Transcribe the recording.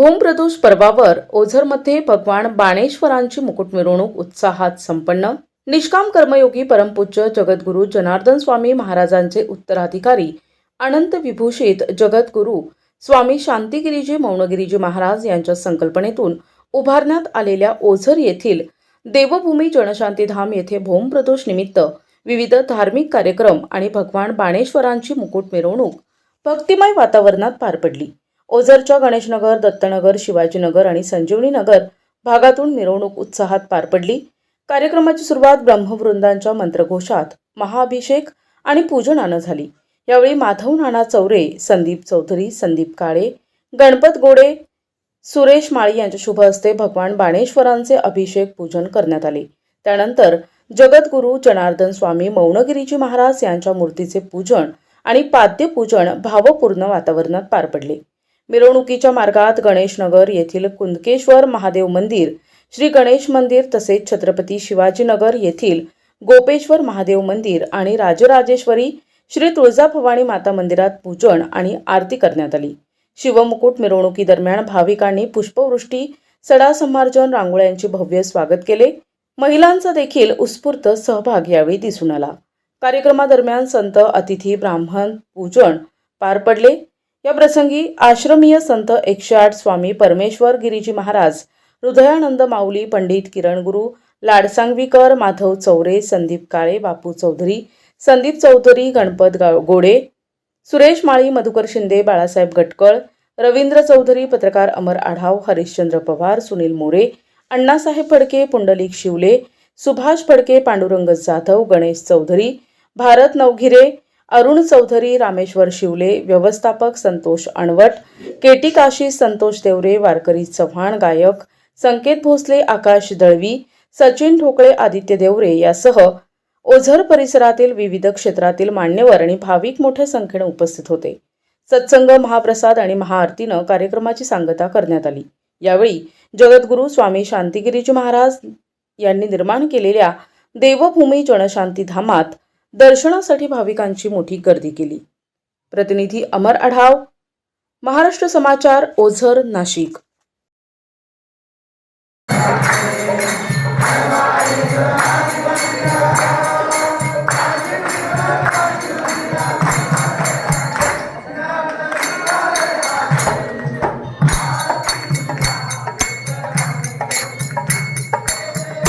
भूमप्रदोष पर्वावर ओझरमध्ये भगवान बाणेश्वरांची मुकुट मिरवणूक उत्साहात संपन्न. निष्काम कर्मयोगी परमपूज्य जगद्गुरू जनार्दन स्वामी महाराजांचे उत्तराधिकारी अनंत विभूषित जगद्गुरू स्वामी शांतिगिरीजी मौनगिरीजी महाराज यांच्या संकल्पनेतून उभारण्यात आलेल्या ओझर येथील देवभूमी जनशांतीधाम येथे भूमप्रदोष निमित्त विविध धार्मिक कार्यक्रम आणि भगवान बाणेश्वरांची मुकुट मिरवणूक भक्तिमय वातावरणात पार पडली. ओझरच्या गणेशनगर दत्तनगर शिवाजीनगर आणि संजीवनी नगर भागातून मिरवणूक उत्साहात पार पडली. कार्यक्रमाची सुरुवात ब्रह्मवृंदांच्या मंत्रघोषात महाअभिषेक आणि पूजनानं झाली. यावेळी माधव नाना चौरे संदीप चौधरी संदीप काळे गणपत गोडे सुरेश माळी यांच्या शुभ हस्ते भगवान बाणेश्वरांचे अभिषेक पूजन करण्यात आले. त्यानंतर जगद्गुरू जनार्दन स्वामी मौनगिरीजी महाराज यांच्या मूर्तीचे पूजन आणि पाद्यपूजन भावपूर्ण वातावरणात पार पडले. मिरवणुकीच्या मार्गात गणेशनगर येथील कुंदकेश्वर महादेव मंदिर श्री गणेश मंदिर तसेच छत्रपती शिवाजीनगर येथील गोपेश्वर महादेव मंदिर आणि राजराजेश्वरी श्री तुळजाभवानी माता मंदिरात पूजन आणि आरती करण्यात आली. शिवमुकुट मिरवणुकीदरम्यान भाविकांनी पुष्पवृष्टी सडासंमार्जन रांगोळ्यांचे भव्य स्वागत केले. महिलांचा देखील उत्स्फूर्त सहभाग यावेळी दिसून आला. कार्यक्रमादरम्यान संत अतिथी ब्राह्मण पूजन पार पडले. या प्रसंगी आश्रमीय संत एकशे आठ स्वामी परमेश्वर गिरीजी महाराज हृदयानंद माऊली पंडित किरण गुरु लाडसांगवीकर माधव चौरे संदीप काळे बापू चौधरी संदीप चौधरी गणपत गा- गोडे सुरेश माळी मधुकर शिंदे बाळासाहेब गटकळ रवींद्र चौधरी पत्रकार अमर आढाव हरिश्चंद्र पवार सुनील मोरे अण्णासाहेब फडके पुंडलिक शिवले सुभाष फडके पांडुरंग जाधव गणेश चौधरी भारत नवघिरे अरुण चौधरी रामेश्वर शिवले व्यवस्थापक संतोष अणवट केटी काशी संतोष देवरे वारकरी चव्हाण गायक संकेत भोसले आकाश दळवी सचिन ठोकळे आदित्य देवरे यासह ओझर परिसरातील विविध क्षेत्रातील मान्यवर आणि भाविक मोठ्या संख्येने उपस्थित होते. सत्संग महाप्रसाद आणि महाआरतीनं कार्यक्रमाची सांगता करण्यात आली. यावेळी जगद्गुरू स्वामी शांतिगिरीजी महाराज यांनी निर्माण केलेल्या देवभूमी जनशांती धामात दर्शनासाठी भाविकांची मोठी गर्दी केली. प्रतिनिधी अमर आढाव महाराष्ट्र समाचार ओझर नाशिक.